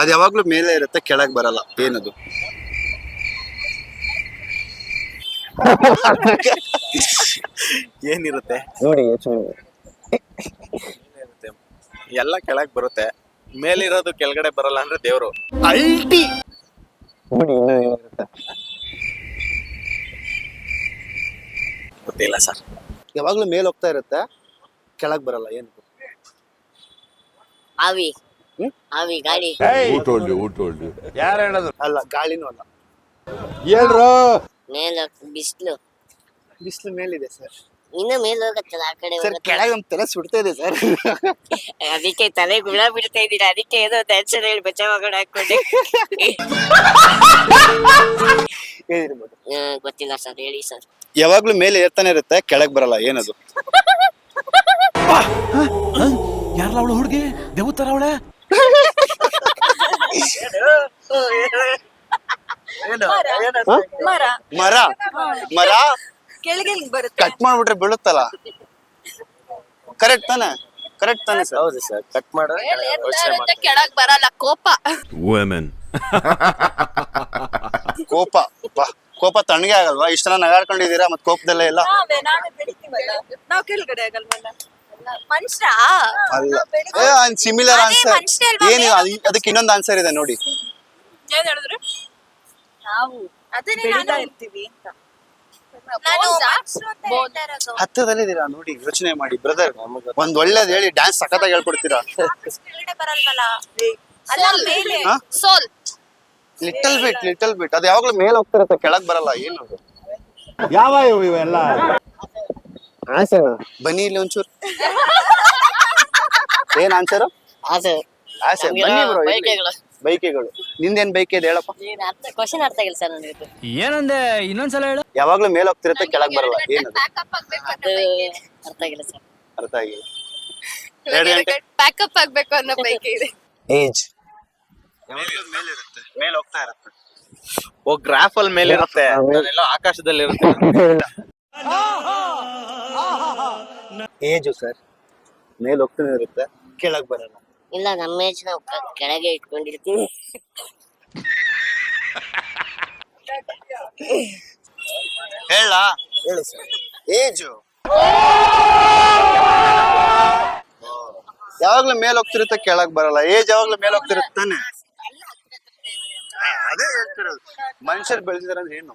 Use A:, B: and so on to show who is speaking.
A: ಅದು ಯಾವಾಗ್ಲೂ ಮೇಲೆ ಇರುತ್ತೆ ಕೆಳಗ್ ಬರಲ್ಲ. ಏನದು?
B: ಏನಿರುತ್ತೆ?
C: ನೋಡಿ ಯೋಚನೆ. ಮಾಡಿ.
B: ಏನಿರುತ್ತೆ? ಎಲ್ಲ ಕೆಳಗ್ ಬರುತ್ತೆ. ಮೇಲಿರೋದು ಕೆಳಗಡೆ ಬರಲ್ಲ ಅಂದ್ರೆ ದೇವ್ರು.
A: ಅಲ್ಟಿ!
C: ನೋಡಿ ಇನ್ನೂ ಏನಿರುತ್ತೆ?
B: ಗೊತ್ತಿಲ್ಲ ಸರ್.
A: ಯಾವಾಗ್ಲೂ ಮೇಲ್ ಹೋಗ್ತಾ ಇರುತ್ತೆ ಕೆಳಗ್ ಬರಲ್ಲ ಏನು
D: ಆವಿ? ಆವಿ ಗಾಡಿ
E: ಯಾರು ಹೇಳೋದು?
A: ಅಲ್ಲ ಗಾಳಿನೂ ಅಲ್ಲ.
D: ಮೇಲ್ ಬಿಸ್ಲು.
A: ಬಿಸಿಲು ಮೇಲಿದೆ ಸರ್.
D: ಇನ್ನು ಮೇಲೆ ಹೋಗತ್ತಲ್ಲ ಆ ಕಡೆ
A: ಸರ್
D: ಹೋಗತ್ತಲ್ಲ.
A: ಕೆಳಗೆ ನಮ್ ತಲೆ ಸುಡ್ತಾ ಇದೆ ಸರ್.
D: ಅದಕ್ಕೆ ತಲೆ ಗುಳ ಬಿಡ್ತಾ ಇದ್ದೀರಾ? ಅದಕ್ಕೆ ಏನೋ ಟೆನ್ಷನ್ ಹೇಳಿ ಬಚಾವ್ ಮಗಡ ಹಾಕೊಂಡೆ
A: ಏನಿರ್ಬೋದು
D: ಆ, ಗೊತ್ತಿಲ್ಲ ಸರ್ ಹೇಳಿ ಸರ್.
A: ಯಾವಾಗ್ಲೂ ಮೇಲೆ ಏರ್ತಾನೆ ಇರುತ್ತೆ ಕೆಳಗ್ ಬರಲ್ಲ ಏನದು?
F: ಯಾರಲ್ಲ ಅವಳು ಹುಡುಗಿ? ದೇವತರ ಅವಳೆ?
G: ಮರ.
A: ಮರ? ಮರ
G: ಕೆಳಗೆ ಬರುತ್ತೆ.
A: ಕಟ್ ಮಾಡ್ಬಿಟ್ರೆ ಬೀಳುತ್ತಲ್ಲ? ಕರೆಕ್ಟ್ ತಾನೆ? ಕರೆಕ್ಟ್ ತಾನೆ ಸರ್
B: ಹೌದು ಸರ್ ಕಟ್ ಮಾಡ್ರೆ ಯೋಚ್ನೆ
G: ಕೆಳಗ್ ಬರಲ್ಲ ಕೋಪ.
E: ವುಮೆನ್
A: ಕೋಪ. ಬಾ ಕೋಪ ತಣ್ಣಗೆ ಆಗಲ್ವಾ? ಇಷ್ಟ ನಗಾಡ್ಕೊಂಡಿದ್ದೀರಾ ಮತ್ತೆ ಕೋಪದಲ್ಲೇ ಇಲ್ಲ?
G: ನಾವೇ ನಾವೇ ಬೆಳಿತೀವಲ್ಲ. ನಾವ್ ಕೆಳಗಡೆ ಆಗಲ್ವಲ್ಲ. ಮನುಷ್ಯ
A: ಅಲ್ಲ. ಸಿಮಿಲರ್
G: ಅದೇ
A: ಆನ್ಸರ್
G: ಮನುಷ್ಯ ಅಲ್ವಾ?
A: ಏನು ಅದ್- ಅದಕ್ಕೆ ಇನ್ನೊಂದು ಆನ್ಸರ್ ಇದೆ ನೋಡಿ.
G: ಏನ್ ಹೇಳಿದ್ರು? ನಾವು. ಅದನ್ನೇ ನಾನು ಇರ್ತೀವಿ ನಾನು ಮನುಷ್ಯರು ಅಂತ ಹೇಳ್ತಾ ಇರೋದು.
A: ಹತ್ತದಲ್ಲಿದ್ದೀರಾ ನೋಡಿ? ಯೋಚನೆ ಮಾಡಿ ಬ್ರದರ್ ಒಂದ್ ಒಳ್ಳೇದ್ ಹೇಳಿ ಡ್ಯಾನ್ಸ್ ಸಖತ್ತಾಗಿ ಹೇಳ್ಕೊಡ್ತೀರಾ?
G: ಕೆಳಗಡೆ ಬರಲ್ವಲ್ಲ? ಅಲ್ಲ ಮೇಲೆ.
A: ಹಾ?
G: ಸೋಲ್.
A: ಲಿಟಲ್ ಬಿಟ್ ಲಿಟಲ್ ಬಿಟ್ ಅದು ಯಾವಾಗ್ಲೂ ಮೇಲೆ ಹೋಗ್ತಿರತ್ತೆ ಕೆಳಗ್ ಬರಲ್ಲ ಏನು
C: ಆಸೆನಾ
A: ಬನ್ನಿ ಇಲ್ಲಿ ಒಂಚೂರು. ಏನ್ ಆನ್ಸರ್
D: ಆಸೆ
A: ಆಸೆ ಬನ್ನಿ ಬ್ರೋ
D: ಬೈಕೆಗಳು.
A: ಬೈಕೆಗಳು. ನಿಂದೇನ್ ಬೈಕ್ ಇದೆ ಹೇಳಪ್ಪ.
D: ಏನ್ ಅರ್ಥ ಕ್ವಶನ್ ಅರ್ಥ ಆಗಿಲ್ಲ ಸರ್ ನನಗೆ.
F: ಏನಂದೆ ಇನ್ನೊಂದ್ಸಲ ಹೇಳು.
A: ಯಾವಾಗ್ಲೂ ಮೇಲ್ ಹೋಗ್ತಿರತ್ತೆ ಕೆಳಗ್ ಬರಲ್ಲ. ಏನದು?
D: ಅದು ಅರ್ಥ ಆಗಿಲ್ಲ ಸರ್
A: ಅರ್ಥ ಆಗಿಲ್ಲ. ಎರಡು ಗಂಟೆ
G: ಪ್ಯಾಕಪ್ ಆಗ್ಬೇಕು ಅನ್ನೋ ಬೈಕ್ ಇದೆ.
C: ಏಜ್
A: ಮೇಲೆ ಇರುತ್ತೆ. ಮೇಲ್ ಹೋಗ್ತಾ ಇರುತ್ತೆ.
B: ಓ ಗ್ರಾಫ್ ಅಲ್ಲಿ ಮೇಲೆ ಇರುತ್ತೆ. ಆಕಾಶದಲ್ಲಿ ಇರುತ್ತೆ
A: ಏಜು ಸರ್? ಮೇಲ್ ಹೋಗ್ತಾನೆ ಇರುತ್ತೆ. ಕೆಳಗ್ ಬರಲ್ಲ
D: ಇಲ್ಲ ನಮ್ಮ ಏಜ್ ನಾವು ಕೆಳಗೆ ಇಟ್ಕೊಂಡಿರ್ತೀವಿ.
A: ಹೇಳ. ಹೇಳಿ ಸರ್. ಏಜು? ಯಾವಾಗ್ಲೂ ಮೇಲ್ ಹೋಗ್ತಿರುತ್ತೆ ಕೆಳಗ್ ಬರಲ್ಲ. ಏಜ್ ಯಾವಾಗ್ಲೂ ಮೇಲ್ ಹೋಗ್ತಿರುತ್ತೆ ತಾನೆ? ಅದೇ ಹೇಳ್ತಿರೋದು. ಮನುಷ್ಯರು ಬೆಳೆದಿದಾರೆ ಅಂದ್ರೆ ಏನು?